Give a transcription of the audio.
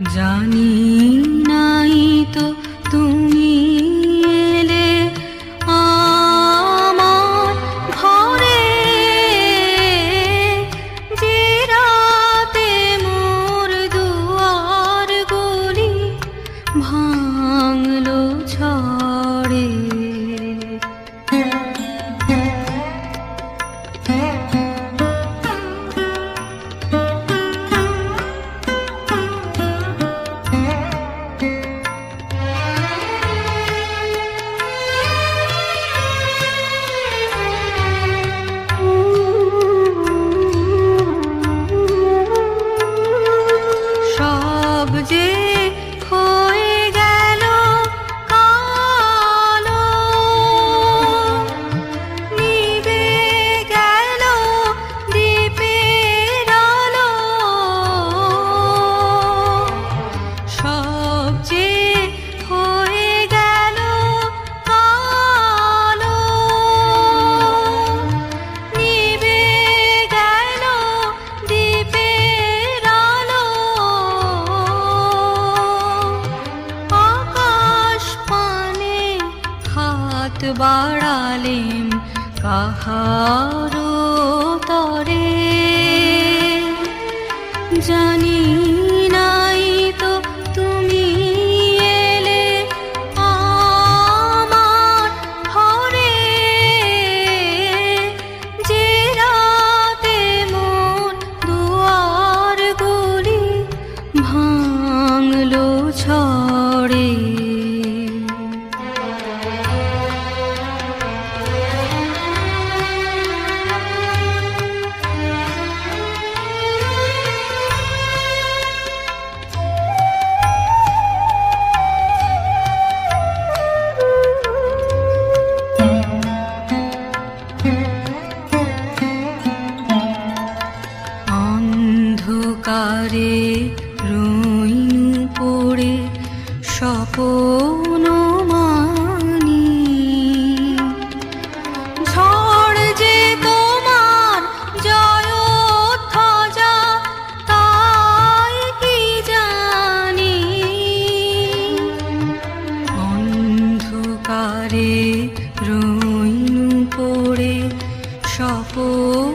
জানি নাই তো তুমি এলে আমার ঘরে। যে রাতে মোর দুয়ার গলি ভাঙলো ছড়ে হারালেম কাহারো তরে জানি 说不